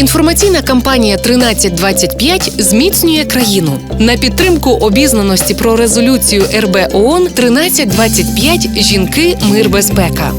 Інформаційна кампанія «1325» зміцнює країну на підтримку обізнаності про резолюцію РБ ООН 1325 Жінки, мир, безпека.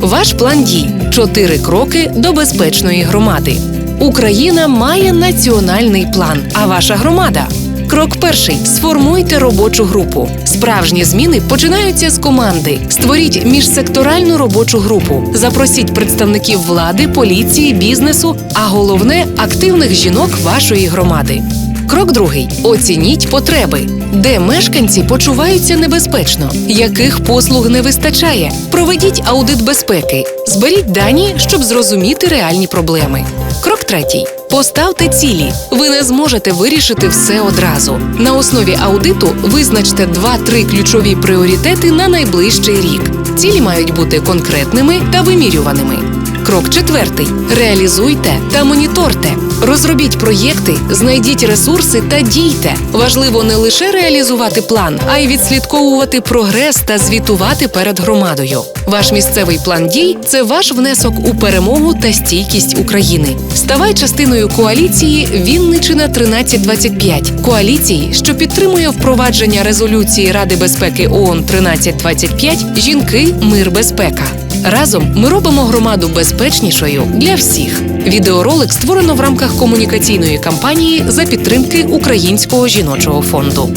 Ваш план дій чотири кроки до безпечної громади. Україна має національний план. А ваша громада? Крок перший: сформуйте робочу групу. Справжні зміни починаються з команди. Створіть міжсекторальну робочу групу. Запросіть представників влади, поліції, бізнесу, а головне активних жінок вашої громади. Крок другий: оцініть потреби. Де мешканці почуваються небезпечно, яких послуг не вистачає. Проведіть аудит безпеки, зберіть дані, щоб зрозуміти реальні проблеми. Крок третій. Поставте цілі. Ви не зможете вирішити все одразу. На основі аудиту визначте 2-3 ключові пріоритети на найближчий рік. Цілі мають бути конкретними та вимірюваними. Крок четвертий: реалізуйте та моніторте. Розробіть проєкти, знайдіть ресурси та дійте. Важливо не лише реалізувати план, а й відслідковувати прогрес та звітувати перед громадою. Ваш місцевий план дій це ваш внесок у перемогу та стійкість України. Ставай частиною коаліції Вінничина 1325 коаліції, що підтримує впровадження резолюції Ради безпеки ООН 1325 Жінки, мир, безпека. Разом ми робимо громаду безпечнішою для всіх. Відеоролик створено в рамках комунікаційної кампанії за підтримки Українського жіночого фонду.